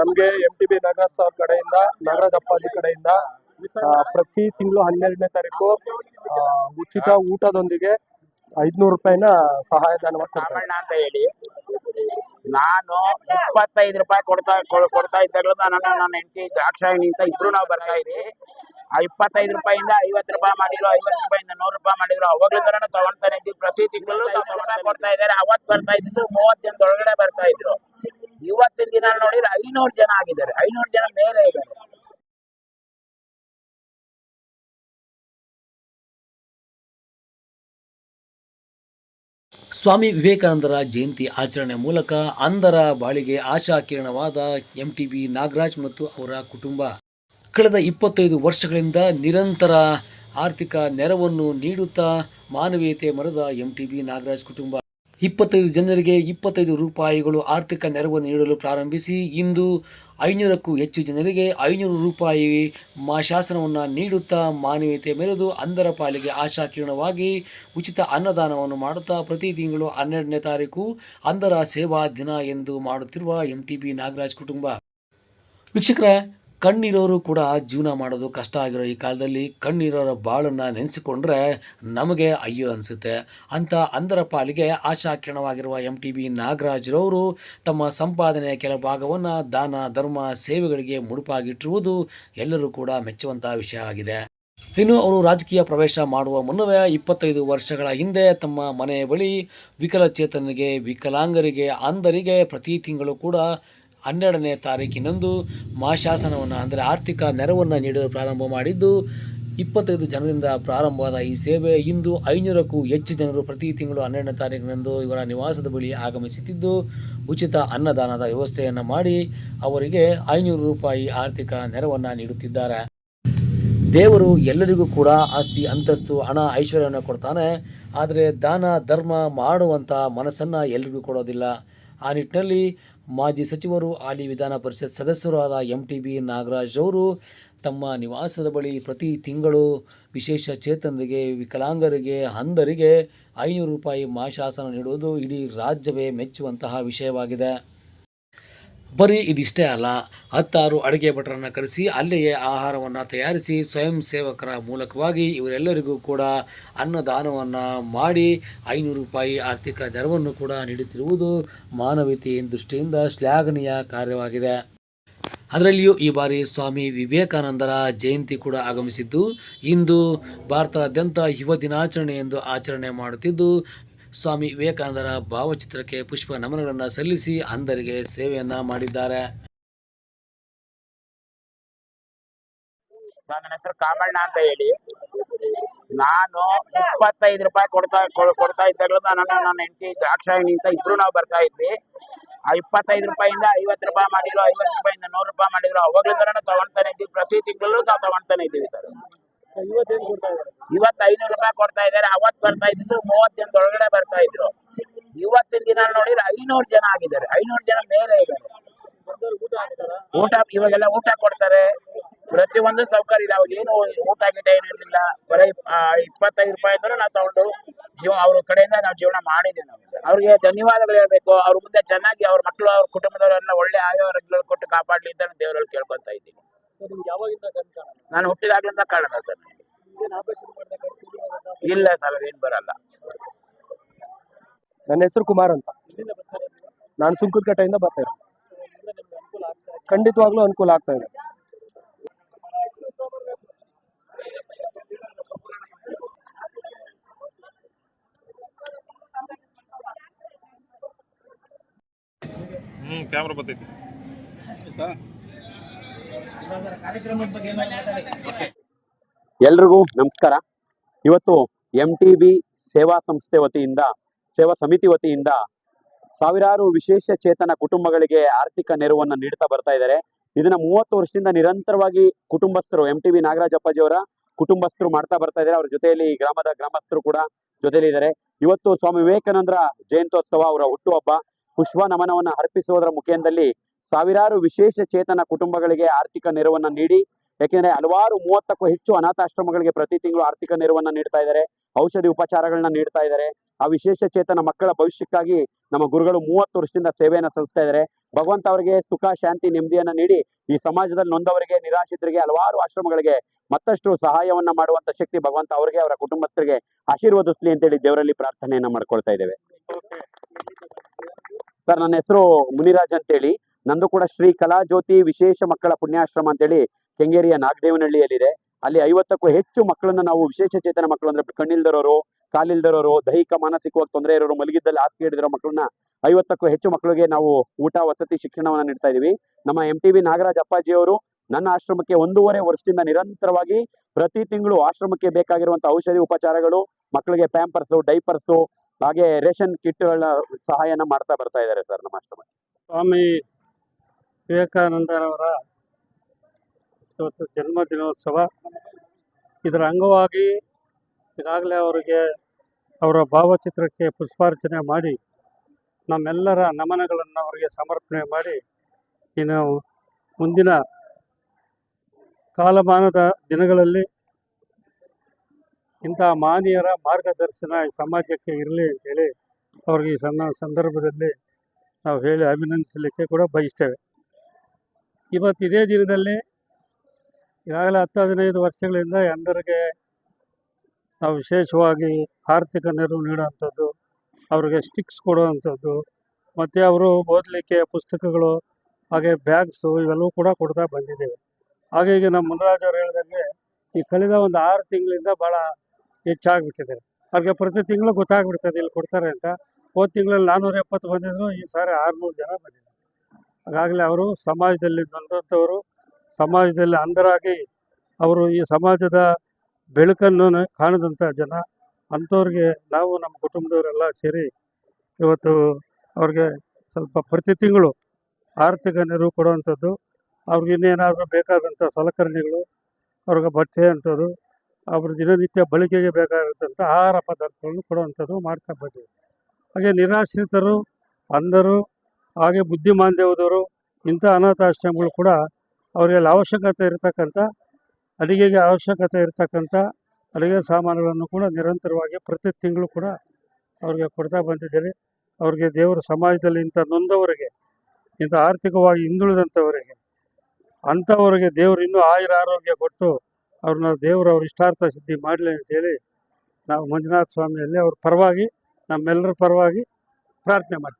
ನಮ್ಗೆ M T B Nagaraj ಕಡೆಯಿಂದ, ನಾಗರಾಜ್ ಅಪ್ಪಾಜಿ ಕಡೆಯಿಂದ ಪ್ರತಿ ತಿಂಗಳು ಹನ್ನೆರಡನೇ ತಾರೀಕು ಉಚಿತ ಊಟದೊಂದಿಗೆ ಐದ್ನೂರು ರೂಪಾಯಿನ ಸಹಾಯಧನ ಕೊಡ್ತಾರೆ. ಅಂತ ಹೇಳಿ, ನಾನು ಇಪ್ಪತ್ತೈದು ರೂಪಾಯಿ ಕೊಡ್ತಾ ಕೊಡ್ತಾ ಇದ್ದಾಗ ನಾನು ನನ್ನ ಹೆಂಡತಿ ದ್ರಾಕ್ಷಾಯಣಿ ಅಂತ ಇಬ್ರು ನಾವು ಬರ್ತಾ ಇದ್ವಿ. ಆ ಇಪ್ಪತ್ತೈದು ರೂಪಾಯಿಂದ ಐವತ್ತು ರೂಪಾಯಿ ಮಾಡಿದ್ರು, ಐವತ್ತು ರೂಪಾಯಿಂದ ನೂರು ರೂಪಾಯಿ ಮಾಡಿದ್ರು. ಅವಾಗ್ಲಿಂದ ನಾನು ತಗೊಂತಾನೆ ಇದ್ವಿ ಪ್ರತಿ ತಿಂಗಳು ಕೊಡ್ತಾ ಇದ್ದಾರೆ. ಅವತ್ತು ಬರ್ತಾ ಇದ್ದು ಮೂವತ್ತು ಜನದ ಒಳಗಡೆ ಬರ್ತಾ ಇದ್ರು. ದಿನ ನೋಡಿದ್ರೆ ಐನೂರು ಜನ ಆಗಿದ್ದಾರೆ. ಐನೂರು ಜನ ಮೇಲೆ ಇದ್ದಾರೆ. ಸ್ವಾಮಿ ವಿವೇಕಾನಂದರ ಜಯಂತಿ ಆಚರಣೆ ಮೂಲಕ ಅಂದರ ಬಾಳಿಗೆ ಆಶಾ ಕಿರಣವಾದ ಎಂ ಟಿ ಬಿ ನಾಗರಾಜ್ ಮತ್ತು ಅವರ ಕುಟುಂಬ. ಕಳೆದ ಇಪ್ಪತ್ತೈದು ವರ್ಷಗಳಿಂದ ನಿರಂತರ ಆರ್ಥಿಕ ನೆರವನ್ನು ನೀಡುತ್ತಾ ಮಾನವೀಯತೆ ಮರದ ಎಂ ಟಿ ಬಿ ನಾಗರಾಜ್ ಕುಟುಂಬ. ಇಪ್ಪತ್ತೈದು ಜನರಿಗೆ ಇಪ್ಪತ್ತೈದು ರೂಪಾಯಿಗಳು ಆರ್ಥಿಕ ನೆರವನ್ನು ನೀಡಲು ಪ್ರಾರಂಭಿಸಿ, ಇಂದು ಐನೂರಕ್ಕೂ ಹೆಚ್ಚು ಜನರಿಗೆ ಐನೂರು ರೂಪಾಯಿ ಮಾ ಶಾಸನವನ್ನು ನೀಡುತ್ತಾ ಮಾನವೀಯತೆ ಮೆರೆದು ಅಂಧರ ಪಾಲಿಗೆ ಆಶಾಕಿರಣವಾಗಿ ಉಚಿತ ಅನ್ನದಾನವನ್ನು ಮಾಡುತ್ತಾ ಪ್ರತಿ ತಿಂಗಳು ಹನ್ನೆರಡನೇ ತಾರೀಕು ಅಂಧರ ಸೇವಾ ದಿನ ಎಂದು ಮಾಡುತ್ತಿರುವ ಎಂ ಟಿ ಬಿ ನಾಗರಾಜ್ ಕುಟುಂಬ. ವೀಕ್ಷಕರೇ ಕಣ್ಣಿರೋರು ಕೂಡ ಜೀವನ ಮಾಡೋದು ಕಷ್ಟ ಆಗಿರೋ ಈ ಕಾಲದಲ್ಲಿ ಕಣ್ಣಿರೋರ ಬಾಳನ್ನು ನೆನೆಸಿಕೊಂಡ್ರೆ ನಮಗೆ ಅಯ್ಯೋ ಅನಿಸುತ್ತೆ. ಅಂಥ ಅಂಧರ ಪಾಲಿಗೆ ಆಶಾ ಕಿರಣವಾಗಿರುವ ಎಂ ಟಿ ಬಿ ನಾಗರಾಜ್ರವರು ತಮ್ಮ ಸಂಪಾದನೆಯ ಕೆಲ ಭಾಗವನ್ನು ದಾನ, ಧರ್ಮ, ಸೇವೆಗಳಿಗೆ ಮುಡುಪಾಗಿಟ್ಟಿರುವುದು ಎಲ್ಲರೂ ಕೂಡ ಮೆಚ್ಚುವಂಥ ವಿಷಯ ಆಗಿದೆ. ಇನ್ನು ಅವರು ರಾಜಕೀಯ ಪ್ರವೇಶ ಮಾಡುವ ಮುನ್ನವೇ ಇಪ್ಪತ್ತೈದು ವರ್ಷಗಳ ಹಿಂದೆ ತಮ್ಮ ಮನೆಯ ಬಳಿ ವಿಕಲಚೇತನಿಗೆ, ವಿಕಲಾಂಗರಿಗೆ, ಅಂಧರಿಗೆ ಪ್ರತಿ ತಿಂಗಳು ಕೂಡ ಹನ್ನೆರಡನೇ ತಾರೀಕಿನಂದು ಮಾಶಾಸನವನ್ನು ಅಂದರೆ ಆರ್ಥಿಕ ನೆರವನ್ನು ನೀಡಲು ಪ್ರಾರಂಭ ಮಾಡಿದ್ದು, ಇಪ್ಪತ್ತೈದು ಜನರಿಂದ ಪ್ರಾರಂಭವಾದ ಈ ಸೇವೆ ಇಂದು ಐನೂರಕ್ಕೂ ಹೆಚ್ಚು ಜನರು ಪ್ರತಿ ತಿಂಗಳು ಹನ್ನೆರಡನೇ ತಾರೀಕಿನಂದು ಇವರ ನಿವಾಸದ ಬಳಿ ಆಗಮಿಸುತ್ತಿದ್ದು, ಉಚಿತ ಅನ್ನದಾನದ ವ್ಯವಸ್ಥೆಯನ್ನು ಮಾಡಿ ಅವರಿಗೆ ಐನೂರು ರೂಪಾಯಿ ಆರ್ಥಿಕ ನೆರವನ್ನು ನೀಡುತ್ತಿದ್ದಾರೆ. ದೇವರು ಎಲ್ಲರಿಗೂ ಕೂಡ ಆಸ್ತಿ, ಅಂತಸ್ತು, ಹಣ, ಐಶ್ವರ್ಯವನ್ನು ಕೊಡ್ತಾನೆ. ಆದರೆ ದಾನ, ಧರ್ಮ ಮಾಡುವಂಥ ಮನಸ್ಸನ್ನು ಎಲ್ರಿಗೂ ಕೊಡೋದಿಲ್ಲ. ಆ ನಿಟ್ಟಿನಲ್ಲಿ ಮಾಜಿ ಸಚಿವರು, ಹಾಲಿ ವಿಧಾನ ಪರಿಷತ್ ಸದಸ್ಯರಾದ ಎಂ ಟಿ ಬಿ ನಾಗರಾಜ್ ಅವರು ತಮ್ಮ ನಿವಾಸದ ಬಳಿ ಪ್ರತಿ ತಿಂಗಳು ವಿಶೇಷ ಚೇತನರಿಗೆ, ವಿಕಲಾಂಗರಿಗೆ, ಅಂಧರಿಗೆ ಐನೂರು ರೂಪಾಯಿ ಮಾಶಾಸನ ನೀಡುವುದು ಇಡೀ ರಾಜ್ಯವೇ ಮೆಚ್ಚುವಂತಹ ವಿಷಯವಾಗಿದೆ. ಬರೀ ಇದಿಷ್ಟೇ ಅಲ್ಲ, ಹತ್ತಾರು ಅಡುಗೆ ಭಟ್ರನ್ನು ಕರೆಸಿ ಅಲ್ಲಿಯೇ ಆಹಾರವನ್ನು ತಯಾರಿಸಿ ಸ್ವಯಂ ಸೇವಕರ ಮೂಲಕವಾಗಿ ಇವರೆಲ್ಲರಿಗೂ ಕೂಡ ಅನ್ನದಾನವನ್ನು ಮಾಡಿ ಐನೂರು ರೂಪಾಯಿ ಆರ್ಥಿಕ ನೆರವನ್ನು ಕೂಡ ನೀಡುತ್ತಿರುವುದು ಮಾನವೀಯತೆ ದೃಷ್ಟಿಯಿಂದ ಶ್ಲಾಘನೀಯ ಕಾರ್ಯವಾಗಿದೆ. ಅದರಲ್ಲಿಯೂ ಈ ಬಾರಿ ಸ್ವಾಮಿ ವಿವೇಕಾನಂದರ ಜಯಂತಿ ಕೂಡ ಆಗಮಿಸಿದ್ದು, ಇಂದು ಭಾರತಾದ್ಯಂತ ಯುವ ದಿನಾಚರಣೆ ಎಂದು ಆಚರಣೆ ಮಾಡುತ್ತಿದ್ದು ಸ್ವಾಮಿ ವಿವೇಕಾನಂದರ ಭಾವಚಿತ್ರಕ್ಕೆ ಪುಷ್ಪ ನಮನಗಳನ್ನು ಸಲ್ಲಿಸಿ ಅಂದರಿಗೆ ಸೇವೆಯನ್ನ ಮಾಡಿದ್ದಾರೆ. ನನ್ನ ಹೆಸರು ಕಾಮಣ್ಣ ಅಂತ ಹೇಳಿ. ನಾನು ಇಪ್ಪತ್ತೈದು ರೂಪಾಯಿ ಕೊಡ್ತಾ ಕೊಡ್ತಾ ಇದ್ದಾಗಲೂ ನಾನು ನನ್ನ ಹೆಂಡತಿ ದ್ರಾಕ್ಷಾಯಣಿ ಅಂತ ಇಬ್ರು ನಾವು ಬರ್ತಾ ಇದ್ವಿ. ಆ ಇಪ್ಪತ್ತೈದು ರೂಪಾಯಿಂದ ಐವತ್ತು ರೂಪಾಯಿ ಮಾಡಿರೋ ಐವತ್ತು ರೂಪಾಯಿಂದ ನೂರು ರೂಪಾಯಿ ಮಾಡಿದ್ರು. ಅವಾಗಲಿಂದ ತಗೊಳ್ತಾನೆ ಇದ್ದೀವಿ. ಪ್ರತಿ ತಿಂಗಳಲ್ಲೂ ನಾವು ತಗೊಂತಾನೆ ಇದ್ದೀವಿ ಸರ್. ಇವತ್ತು ಐನೂರು ರೂಪಾಯಿ ಕೊಡ್ತಾ ಇದ್ದಾರೆ. ಅವತ್ತು ಬರ್ತಾ ಇದ್ದು ಮೂವತ್ತು ಜನದ ಒಳಗಡೆ ಬರ್ತಾ ಇದ್ರು. ಇವತ್ತಿನ ದಿನ ನೋಡಿದ್ರೆ ಐನೂರು ಜನ ಆಗಿದ್ದಾರೆ. ಐನೂರು ಜನ ಮೇಲೆ ಇದ್ದಾರೆ. ಊಟ, ಇವಾಗೆಲ್ಲ ಊಟ ಕೊಡ್ತಾರೆ. ಪ್ರತಿಯೊಂದು ಸೌಕರ್ಯ ಇದೆ. ಅವಾಗ ಏನು ಊಟ ಗೀಟ ಏನು ಇರಲಿಲ್ಲ. ಬರೀ ಇಪ್ಪತ್ತೈದು ರೂಪಾಯಿ ಅಂದ್ರೆ ನಾವು ತಗೊಂಡು ಜೀವ, ಅವ್ರ ಕಡೆಯಿಂದ ನಾವು ಜೀವನ ಮಾಡಿದ್ದೀವಿ ನಾವು. ಅವ್ರಿಗೆ ಧನ್ಯವಾದಗಳು ಹೇಳ್ಬೇಕು. ಅವ್ರ ಮುಂದೆ ಚೆನ್ನಾಗಿ ಅವ್ರ ಮಕ್ಕಳು, ಅವ್ರ ಕುಟುಂಬದವರೆಲ್ಲ ಒಳ್ಳೆ ಆರೋಗ್ಯಗಳು ಕೊಟ್ಟು ಕಾಪಾಡ್ಲಿ ಅಂತ ನಾನು ದೇವರಲ್ಲಿ ಕೇಳ್ಕೊಂತ ಇದ್ದೀನಿ. ನಾನು ಹುಟ್ಟಿದಾಗಲಿಂದ ಕಾರಣ ಸರ್ ಇಲ್ಲ ಸರ್ ಅದೇನು ಬರಲ್ಲ. ನನ್ನ ಹೆಸರು ಕುಮಾರ್ ಅಂತ. ನಾನು ಸುಂಕದಕಟ್ಟೆಯಿಂದ ಬರ್ತಾ ಇರೋದು. ಖಂಡಿತವಾಗ್ಲೂ ಅನುಕೂಲ ಆಗ್ತಾ ಇದೆ. ಹ್ಮ್ ಕ್ಯಾಮ್ರಾ ಬರ್ತೈತಿ. ಎಲ್ರಿಗೂ ನಮಸ್ಕಾರ. ಇವತ್ತು ಎಂ ಟಿ ಬಿ ಸೇವಾ ಸಂಸ್ಥೆ ವತಿಯಿಂದ, ಸೇವಾ ಸಮಿತಿ ವತಿಯಿಂದ ಸಾವಿರಾರು ವಿಶೇಷ ಚೇತನ ಕುಟುಂಬಗಳಿಗೆ ಆರ್ಥಿಕ ನೆರವನ್ನು ನೀಡ್ತಾ ಬರ್ತಾ ಇದ್ದಾರೆ. ಇದನ್ನ ಮೂವತ್ತು ವರ್ಷದಿಂದ ನಿರಂತರವಾಗಿ ಕುಟುಂಬಸ್ಥರು ಎಂ ಟಿ ಬಿ ನಾಗರಾಜಪ್ಪಾಜಿಯವರ ಕುಟುಂಬಸ್ಥರು ಮಾಡ್ತಾ ಬರ್ತಾ ಇದ್ದಾರೆ. ಅವ್ರ ಜೊತೆಯಲ್ಲಿ ಗ್ರಾಮದ ಗ್ರಾಮಸ್ಥರು ಕೂಡ ಜೊತೆಯಲ್ಲಿ ಇದ್ದಾರೆ. ಇವತ್ತು ಸ್ವಾಮಿ ವಿವೇಕಾನಂದರ ಜಯಂತ್ಯೋತ್ಸವ, ಅವರ ಹುಟ್ಟುಹಬ್ಬ, ಪುಷ್ಪ ನಮನವನ್ನು ಅರ್ಪಿಸುವುದರ ಮುಖೇನದಲ್ಲಿ ಸಾವಿರಾರು ವಿಶೇಷ ಚೇತನ ಕುಟುಂಬಗಳಿಗೆ ಆರ್ಥಿಕ ನೆರವನ್ನು ನೀಡಿ, ಯಾಕೆಂದ್ರೆ ಹಲವಾರು ಮೂವತ್ತಕ್ಕೂ ಹೆಚ್ಚು ಅನಾಥಾಶ್ರಮಗಳಿಗೆ ಪ್ರತಿ ತಿಂಗಳು ಆರ್ಥಿಕ ನೆರವನ್ನು ನೀಡ್ತಾ ಇದ್ದಾರೆ, ಔಷಧಿ ಉಪಚಾರಗಳನ್ನ ನೀಡ್ತಾ ಇದ್ದಾರೆ. ಆ ವಿಶೇಷ ಚೇತನ ಮಕ್ಕಳ ಭವಿಷ್ಯಕ್ಕಾಗಿ ನಮ್ಮ ಗುರುಗಳು ಮೂವತ್ತು ವರ್ಷದಿಂದ ಸೇವೆಯನ್ನು ಸಲ್ಲಿಸ್ತಾ ಇದ್ದಾರೆ. ಭಗವಂತ ಅವರಿಗೆ ಸುಖ, ಶಾಂತಿ, ನೆಮ್ಮದಿಯನ್ನು ನೀಡಿ ಈ ಸಮಾಜದಲ್ಲಿ ನೊಂದವರಿಗೆ, ನಿರಾಶ್ರಿತರಿಗೆ ಹಲವಾರು ಆಶ್ರಮಗಳಿಗೆ ಮತ್ತಷ್ಟು ಸಹಾಯವನ್ನ ಮಾಡುವಂತ ಶಕ್ತಿ ಭಗವಂತ ಅವರಿಗೆ, ಅವರ ಕುಟುಂಬಸ್ಥರಿಗೆ ಆಶೀರ್ವದಿಸ್ಲಿ ಅಂತೇಳಿ ದೇವರಲ್ಲಿ ಪ್ರಾರ್ಥನೆಯನ್ನ ಮಾಡ್ಕೊಳ್ತಾ ಇದ್ದೇವೆ. ಸರ್, ನನ್ನ ಹೆಸರು ಮುನಿರಾಜ್ ಅಂತೇಳಿ. ನಂದು ಕೂಡ ಶ್ರೀ ಕಲಾಜ್ಯೋತಿ ವಿಶೇಷ ಮಕ್ಕಳ ಪುಣ್ಯಾಶ್ರಮ ಅಂತೇಳಿ ಕೆಂಗೇರಿಯ ನಾಗದೇವನಹಳ್ಳಿಯಲ್ಲಿದೆ. ಅಲ್ಲಿ ಐವತ್ತಕ್ಕೂ ಹೆಚ್ಚು ಮಕ್ಕಳನ್ನ ನಾವು ವಿಶೇಷ ಚೇತನ ಮಕ್ಕಳು ಅಂದ್ರೆ ಕಣ್ಣಿಲ್ದಿರೋರು, ಕಾಲಿಲ್ದರೋರು, ದೈಹಿಕ ಮಾನಸಿಕವಾಗಿ ತೊಂದರೆ ಇರೋರು, ಮಲಗಿದ್ದಲ್ಲಿ ಹಾಸಿಗೆ ಹಿಡಿದಿರೋ ಮಕ್ಕಳನ್ನ ಐವತ್ತಕ್ಕೂ ಹೆಚ್ಚು ಮಕ್ಕಳಿಗೆ ನಾವು ಊಟ, ವಸತಿ, ಶಿಕ್ಷಣವನ್ನು ನೀಡ್ತಾ ಇದೀವಿ. ನಮ್ಮ ಎಂ ಟಿ ವಿ ನಾಗರಾಜ್ ಅಪ್ಪಾಜಿ ಅವರು ನನ್ನ ಆಶ್ರಮಕ್ಕೆ ಒಂದೂವರೆ ವರ್ಷದಿಂದ ನಿರಂತರವಾಗಿ ಪ್ರತಿ ತಿಂಗಳು ಆಶ್ರಮಕ್ಕೆ ಬೇಕಾಗಿರುವಂತಹ ಔಷಧಿ ಉಪಚಾರಗಳು, ಮಕ್ಕಳಿಗೆ ಪ್ಯಾಂಪರ್ಸು ಡೈಪರ್ಸು ಹಾಗೆ ರೇಷನ್ ಕಿಟ್ಗಳ ಸಹಾಯನ ಮಾಡ್ತಾ ಬರ್ತಾ ಇದ್ದಾರೆ ಸರ್ ನಮ್ಮ ಆಶ್ರಮ ಸ್ವಾಮಿ ವಿವೇಕಾನಂದರವರ ಇವತ್ತು ಜನ್ಮ ದಿನೋತ್ಸವ ಇದರ ಅಂಗವಾಗಿ ಈಗಾಗಲೇ ಅವರಿಗೆ ಅವರ ಭಾವಚಿತ್ರಕ್ಕೆ ಪುಷ್ಪಾರ್ಚನೆ ಮಾಡಿ, ನಮ್ಮೆಲ್ಲರ ನಮನಗಳನ್ನು ಅವರಿಗೆ ಸಮರ್ಪಣೆ ಮಾಡಿ, ಇನ್ನು ಮುಂದಿನ ಕಾಲಮಾನದ ದಿನಗಳಲ್ಲಿ ಇಂಥ ಮಾನೀಯರ ಮಾರ್ಗದರ್ಶನ ಈ ಸಮಾಜಕ್ಕೆ ಇರಲಿ ಅಂತೇಳಿ ಅವ್ರಿಗೆ ಈ ಸಂದರ್ಭದಲ್ಲಿ ನಾವು ಹೇಳಿ ಅಭಿನಂದಿಸಲಿಕ್ಕೆ ಕೂಡ ಬಯಸ್ತೇವೆ. ಇವತ್ತು ಇದೇ ದಿನದಲ್ಲಿ ಈಗಾಗಲೇ ಹತ್ತು ಹದಿನೈದು ವರ್ಷಗಳಿಂದ ಎಲ್ಲರಿಗೆ ನಾವು ವಿಶೇಷವಾಗಿ ಆರ್ಥಿಕ ನೆರವು ನೀಡುವಂಥದ್ದು, ಅವರಿಗೆ ಸ್ಟಿಕ್ಸ್ ಕೊಡುವಂಥದ್ದು, ಮತ್ತು ಅವರು ಓದಲಿಕ್ಕೆ ಪುಸ್ತಕಗಳು, ಹಾಗೆ ಬ್ಯಾಗ್ಸು ಇವೆಲ್ಲವೂ ಕೂಡ ಕೊಡ್ತಾ ಬಂದಿದ್ದೇವೆ. ಹಾಗೆ ಈಗ ನಮ್ಮ ಮುನರಾಜ್ ಹೇಳಿದಂಗೆ ಈ ಕಳೆದ ಒಂದು ಆರು ತಿಂಗಳಿಂದ ಭಾಳ ಹೆಚ್ಚಾಗಿಬಿಟ್ಟಿದೆ. ಅವ್ರಿಗೆ ಪ್ರತಿ ತಿಂಗಳು ಗೊತ್ತಾಗ್ಬಿಡ್ತದೆ ಇಲ್ಲಿ ಕೊಡ್ತಾರೆ ಅಂತ. ಹೋದ ತಿಂಗಳಲ್ಲಿ ನಾನ್ನೂರ ಎಪ್ಪತ್ತು ಬಂದಿದ್ರು, ಈ ಸಾರಿ ಆರುನೂರು ಜನ ಬಂದಿದ್ದಾರೆ. ಹಾಗಾಗಲೇ ಅವರು ಸಮಾಜದಲ್ಲಿ ಬಂದಂಥವರು ಸಮಾಜದಲ್ಲಿ ಅಂಧರಾಗಿ ಅವರು ಈ ಸಮಾಜದ ಬೆಳಕನ್ನು ಕಾಣದಂಥ ಜನ, ಅಂಥವ್ರಿಗೆ ನಾವು ನಮ್ಮ ಕುಟುಂಬದವರೆಲ್ಲ ಸೇರಿ ಇವತ್ತು ಅವ್ರಿಗೆ ಸ್ವಲ್ಪ ಪ್ರತಿ ತಿಂಗಳು ಆರ್ಥಿಕ ನೆರವು ಕೊಡುವಂಥದ್ದು, ಅವ್ರಿಗೆ ಇನ್ನೇನಾದರೂ ಬೇಕಾದಂಥ ಸಲಕರಣೆಗಳು, ಅವ್ರಿಗೆ ಬಟ್ಟೆ ಅಂಥದ್ದು, ಅವ್ರ ದಿನನಿತ್ಯ ಬಳಕೆಗೆ ಬೇಕಾಗಿರ್ತಂಥ ಆಹಾರ ಪದಾರ್ಥಗಳನ್ನು ಕೊಡುವಂಥದ್ದು ಮಾಡ್ತಾ ಬಂದಿದೆ ಹಾಗೆ ನಿರಾಶ್ರಿತರು, ಅಂಧರು ಹಾಗೆ ಬುದ್ಧಿಮಾಂದ್ಯದವರು ಇಂಥ ಅನಾಥಾಶ್ರಮಗಳು ಕೂಡ ಅವರಿಗೆ ಅವಶ್ಯಕತೆ ಇರತಕ್ಕಂಥ, ಅಡುಗೆಗೆ ಅವಶ್ಯಕತೆ ಇರತಕ್ಕಂಥ ಅಡುಗೆ ಸಾಮಾನುಗಳನ್ನು ಕೂಡ ನಿರಂತರವಾಗಿ ಪ್ರತಿ ತಿಂಗಳು ಕೂಡ ಅವ್ರಿಗೆ ಕೊಡ್ತಾ ಬಂದಿದ್ದಾರೆ. ಅವ್ರಿಗೆ ದೇವರು ಸಮಾಜದಲ್ಲಿ ಇಂಥ ನೊಂದವರಿಗೆ, ಇಂಥ ಆರ್ಥಿಕವಾಗಿ ಹಿಂದುಳಿದಂಥವರಿಗೆ, ಅಂಥವರಿಗೆ ದೇವರು ಇನ್ನೂ ಆಯುರ ಆರೋಗ್ಯ ಕೊಟ್ಟು ಅವ್ರನ್ನ ದೇವರು ಅವ್ರ ಇಷ್ಟಾರ್ಥ ಸಿದ್ಧಿ ಮಾಡಲಿ ಅಂತೇಳಿ ನಾವು ಮಂಜುನಾಥ ಸ್ವಾಮಿಯಲ್ಲಿ ಅವ್ರ ಪರವಾಗಿ ನಮ್ಮೆಲ್ಲರ ಪರವಾಗಿ ಪ್ರಾರ್ಥನೆ ಮಾಡ್ತೀವಿ.